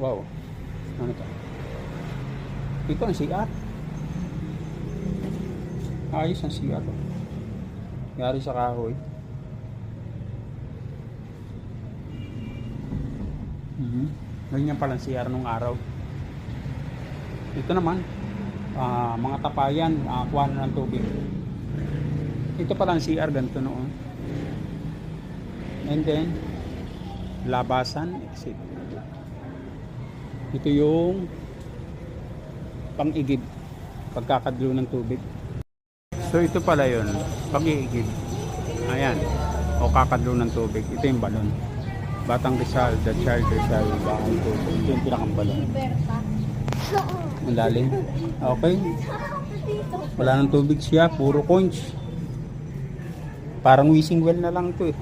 Wow. Ano to? Ito ang CR. Ayos ang CR. oh. Yari sa kahoy. Mhm. Ganyan pala ang CR nung araw. Ito naman, ah, mga tapayan, uh, kuha na ng tubig. Ito pala ang CR, ganito noon. And then, labasan, exit. Ito yung pang-igib, pagkakadlo ng tubig. So ito pala yun, pag-iigib. Ayan, o kakadlo ng tubig. Ito yung balon. Batang Rizal, the child Rizal, bakang tubig. Ito yung pinakang balon. Ang lalim. Okay. Wala nang tubig siya, puro coins. Parang wishing well na lang to eh.